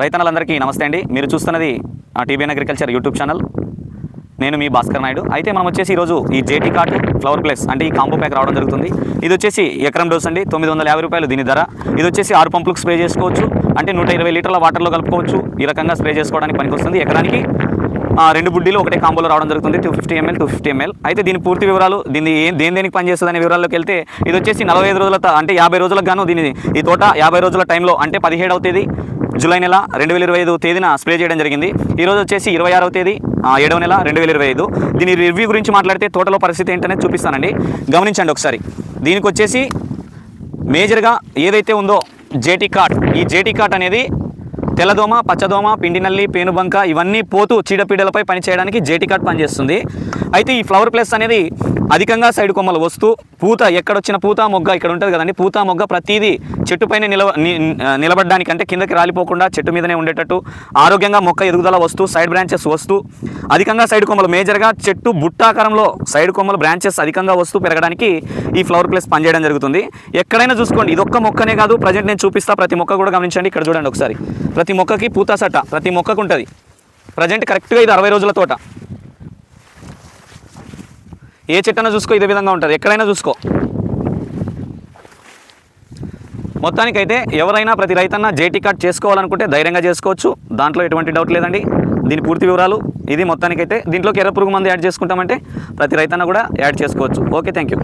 రైతన్నలందరికీ నమస్తే అండి. మీరు చూస్తున్నది టీబీఎన్ అగ్రికల్చర్ యూట్యూబ్ ఛానల్. నేను మీ భాస్కర్ నాయుడు. అయితే మనం వచ్చేసి ఈరోజు ఈ జేటీ కార్ట్ ఫ్లవర్ ప్లేస్ అంటే ఈ కాంబో ప్యాక్ రావడం జరుగుతుంది. ఇది వచ్చేసి ఎకరం డోస్ అండి. తొమ్మిది వందల యాభై రూపాయలు దీని ధర. ఇది వచ్చేసి ఆరు పంపులకు స్ప్రే చేసుకోవచ్చు. అంటే నూట ఇరవై లీటర్ల వాటర్లో కలుపుకోవచ్చు. ఈ రకంగా స్ప్రే చేసుకోవడానికి పనికొస్తుంది. ఎకరానికి రెండు బుడ్డీలు ఒకటే కాంబోలో రావడం జరుగుతుంది. Two fifty ML two fifty ML. అయితే దీని పూర్తి వివరాలు దీన్ని ఏం దేని దేనికి పనిచేస్తుంది అనే వివరాల్లోకి వెళ్తే ఇది వచ్చేసి నలభై ఐదు రోజుల అంటే యాభై రోజులకు గాను దీని ఈ తోట యాభై రోజుల టైంలో అంటే పదిహేడు అవుతుంది జూలై నెల రెండు వేల ఇరవై ఐదు తేదీన స్ప్రే చేయడం జరిగింది. ఈ రోజు వచ్చేసి ఇరవై ఆరవ తేదీ ఆ, ఏడవ నెల రెండు వేల ఇరవై ఐదు. దీని రివ్యూ గురించి మాట్లాడితే తోటలో పరిస్థితి ఏంటనేది చూపిస్తానండి. గమనించండి ఒకసారి. దీనికి వచ్చేసి మేజర్గా ఏదైతే ఉందో జేటీ కార్ట్ ఈ జేటీ కార్ట్ అనేది తెల్లదోమ పచ్చదోమ పిండి నల్లి పేనుబంక ఇవన్నీ పోతూ చీడపీడలపై పనిచేయడానికి జేటీ కార్ట్ పనిచేస్తుంది. అయితే ఈ ఫ్లవర్ ప్లస్ అనేది అధికంగా సైడ్ కొమ్మలు వస్తూ పూత ఎక్కడొచ్చిన పూత మొగ్గ ఇక్కడ ఉంటుంది కదండి. పూత మొగ్గ ప్రతిదీ చెట్టుపైన నిలవ ని- నిలబడడానికి అంటే కిందకి రాలిపోకుండా చెట్టు మీదనే ఉండేటట్టు ఆరోగ్యంగా మొక్క ఎదుగుదల వస్తూ సైడ్ బ్రాంచెస్ వస్తూ అధికంగా సైడ్ కొమ్మలు మేజర్గా చెట్టు బుట్టాకారంలో సైడ్ కొమ్మలు బ్రాంచెస్ అధికంగా వస్తూ పెరగడానికి ఈ ఫ్లవర్ ప్లేస్ పనిచేయడం జరుగుతుంది. ఎక్కడైనా చూసుకోండి. ఇదొక్క మొక్కనే కాదు. ప్రజెంట్ నేను చూపిస్తా ప్రతి మొక్క కూడా గమనించండి. ఇక్కడ చూడండి ఒకసారి. ప్రతి మొక్కకి పూత సట్ట ప్రతి మొక్కకు ఉంటుంది ప్రజెంట్ కరెక్ట్గా ఇది అరవై రోజుల తోట. ఏ చెట్టైనా చూసుకో ఇదే విధంగా ఉంటుంది. ఎక్కడైనా చూసుకో. మొత్తానికైతే ఎవరైనా ప్రతి రైతన్న జేటీ కార్డ్ చేసుకోవాలనుకుంటే ధైర్యంగా చేసుకోవచ్చు. దాంట్లో ఎటువంటి డౌట్ లేదండి. దీని పూర్తి వివరాలు ఇది మొత్తానికైతే దీంట్లోకి ఎర్ర పురుగు మందు యాడ్ చేసుకుంటామంటే ప్రతి రైతన్న కూడా యాడ్ చేసుకోవచ్చు. Okay thank you